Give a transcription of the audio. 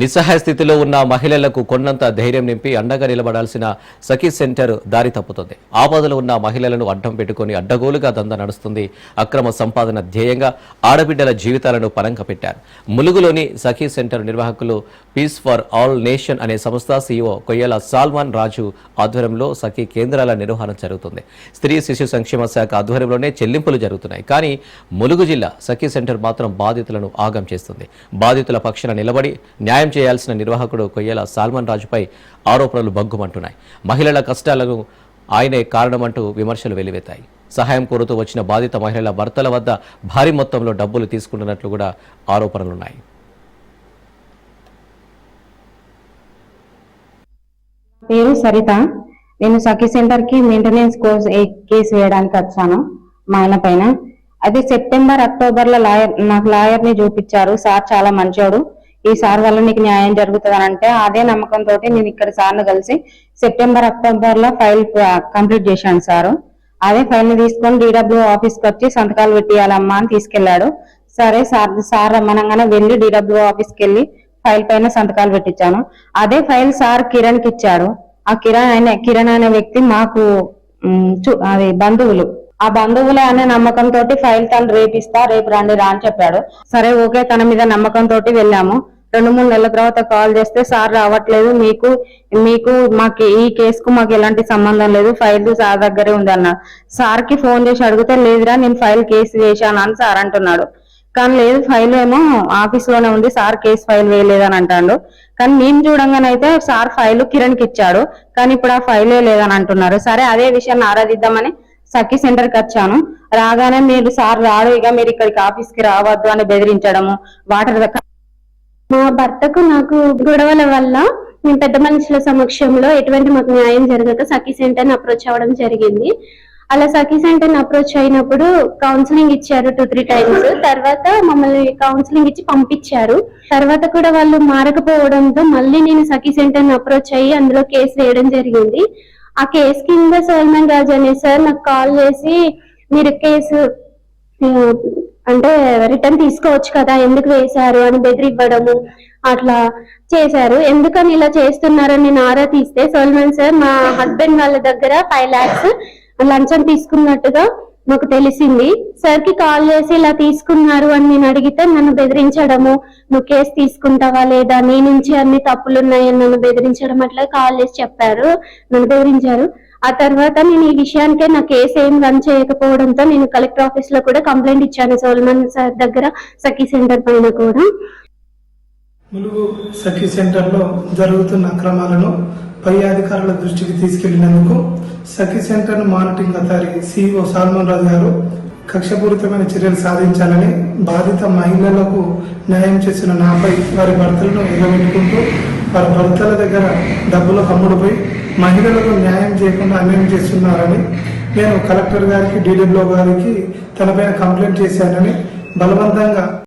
నిస్సహాయ స్థితిలో ఉన్న మహిళలకు కొన్నంత ధైర్యం నింపి అండగా నిలబడాల్సిన సఖీ సెంటర్ దారి తప్పుతుంది. ఆపదలో ఉన్న మహిళలను అడ్డం పెట్టుకుని అడ్డగోలుగా దంద నడుస్తుంది అక్రమ సంపాదన ధ్యేయంగా ఆడబిడ్డల జీవితాలను పరంగా పెట్టారు ములుగులోని సఖీ సెంటర్ నిర్వాహకులు పీస్ ఫర్ ఆల్ నేషన్ అనే సంస్థ సీఈఓ కొయ్యల సాల్మాన్ రాజు ఆధ్వర్యంలో సఖీ కేంద్రాల నిర్వహణ జరుగుతుంది. స్త్రీ శిశు సంక్షేమ శాఖ ఆధ్వర్యంలోనే చెల్లింపులు జరుగుతున్నాయి. కానీ ములుగు జిల్లా సఖీ సెంటర్ మాత్రం బాధితులను ఆగం చేస్తుంది. బాధితుల పక్షాన నిలబడి న్యాయ చేయాల్సిన నిర్వాహకుడు కొయ్యల సాల్మన్ రాజుపై ఆరోపణలు బగ్గుమంటున్నాయి మహిళల కష్టాలకు ఆయనే కారణమంటూ విమర్శలు వెల్లువెత్తాయి. సహాయం కోరుతూ వచ్చిన బాధిత మహిళల భర్తల వద్ద భారీ మొత్తంలో డబ్బులు తీసుకుంటున్నట్లు కూడా ఆరోపణలున్నాయి. పేరు సరిత. నేను సఖీ సెంటర్కి మెయింటెనెన్స్ కోర్స్ కేసు వేయడానికి వచ్చాను మా ఆయన పైన. అది సెప్టెంబర్ అక్టోబర్లో లాయర్ నాకు లాయర్ని చూపించారు. సార్ చాలా మంచోడు. ఈ సార్ వల్ల నీకు న్యాయం జరుగుతుంది అని అంటే అదే నమ్మకంతో నేను ఇక్కడ సార్ను కలిసి సెప్టెంబర్ అక్టోబర్లో ఫైల్ కంప్లీట్ చేశాను సారు. అదే ఫైల్ని తీసుకొని డిడబ్ల్యూ ఆఫీస్కి వచ్చి సంతకాలు పెట్టియాలమ్మా అని తీసుకెళ్ళాడు సరే సార్ సార్ రమ్మనంగానే వెళ్ళి డిడబ్ల్యూ ఆఫీస్కి వెళ్ళి ఫైల్ పైన సంతకాలు పెట్టించాను అదే ఫైల్ సార్ కిరణ్కి ఇచ్చారు ఆ కిరణ్ అనే కిరణ్ అనే వ్యక్తి మాకు అది బంధువులు. ఆ బంధువులే అనే నమ్మకంతో ఫైల్ తను రేపిస్తా రేపు రండి రా అని చెప్పాడు. సరే ఓకే తన మీద నమ్మకంతో వెళ్ళాము. రెండు మూడు నెలల తర్వాత కాల్ చేస్తే సార్ రావట్లేదు మీకు మీకు మాకు ఈ కేసుకు మాకు ఎలాంటి సంబంధం లేదు ఫైల్ సార్ దగ్గరే ఉంది అన్నారు సార్కి ఫోన్ చేసి అడిగితే లేదురా నేను ఫైల్ కేసు వేశాను అని సార్ అంటున్నాడు. కానీ లేదు ఫైల్ ఏమో ఆఫీస్లోనే ఉంది సార్ కేసు ఫైల్ వేయలేదని అంటాడు. కానీ మేము చూడంగానైతే సార్ ఫైల్ కిరణ్కి ఇచ్చాడు కానీ ఇప్పుడు ఆ ఫైలే లేదని అంటున్నారు. సరే అదే విషయాన్ని ఆరాధిద్దామని సఖీ సెంటర్కి వచ్చాను. రాగానే మీరు సార్ రాడు ఇక మీరు ఇక్కడికి ఆఫీస్కి రావద్దు అని బెదిరించడము వాటర్ దగ్గర మా భర్తకు నాకు గొడవల వల్ల నేను పెద్ద మనుషుల సమక్షంలో ఎటువంటి మాకు న్యాయం జరగక సఖీ సెంటర్ అప్రోచ్ అవ్వడం జరిగింది. అలా సఖీ సెంటర్ అప్రోచ్ అయినప్పుడు కౌన్సిలింగ్ ఇచ్చారు టూ త్రీ టైమ్స్ తర్వాత మమ్మల్ని కౌన్సిలింగ్ ఇచ్చి పంపించారు. తర్వాత కూడా వాళ్ళు మారకపోవడంతో మళ్ళీ నేను సఖీ సెంటర్ అప్రోచ్ అయ్యి అందులో కేసు వేయడం జరిగింది. ఆ కేసు కింద సోల్మన్ రాజు అనే సార్ నాకు కాల్ చేసి మీరు కేసు అంటే రిటర్న్ తీసుకోవచ్చు కదా ఎందుకు వేశారు అని బెదిరివ్వడము అట్లా చేశారు. ఎందుకని ఇలా చేస్తున్నారని నేను ఆరా తీస్తే సోల్మన్ సార్ మా హస్బెండ్ వాళ్ళ దగ్గర ఫైవ్ లాక్స్ లంచం తీసుకున్నట్టుగా మాకు తెలిసింది. సార్కి కాల్ చేసి ఇలా తీసుకున్నారు అని నేను అడిగితే నన్ను బెదిరించడము నువ్వు కేసు తీసుకుంటావా లేదా నీ నుంచి అన్ని తప్పులు ఉన్నాయని నన్ను బెదిరించడం అట్లా కాల్ చేసి చెప్పారు. నన్ను బెదిరించారు. ఆ తర్వాత నేను ఈ విషయానికే నా కేసు ఏం రన్ చేయకపోవడంతో నేను కలెక్టర్ ఆఫీస్లో కూడా కంప్లైంట్ ఇచ్చాను సోల్మన్ సార్ దగ్గర సఖీ సెంటర్ పైన కూడా. ములుగు సఖీ సెంటర్లో జరుగుతున్న అక్రమాలను పై అధికారుల దృష్టికి తీసుకెళ్ళినందుకు Sakhi centre monitoring authority CEO Salman Raju గారు కక్షపూరితమైన చర్యలు సాధించాలని బాధిత మహిళలకు న్యాయం చేసిన నాపై వారి భర్తలను ఎగబెట్టుకుంటూ వారి భర్తల దగ్గర డబ్బులు అమ్ముడుపోయి మహిళలకు న్యాయం చేయకుండా అన్యాయం చేస్తున్నారని నేను కలెక్టర్ గారికి డీడీఓ గారికి తనపైన కంప్లైంట్ చేశానని బలవంతంగా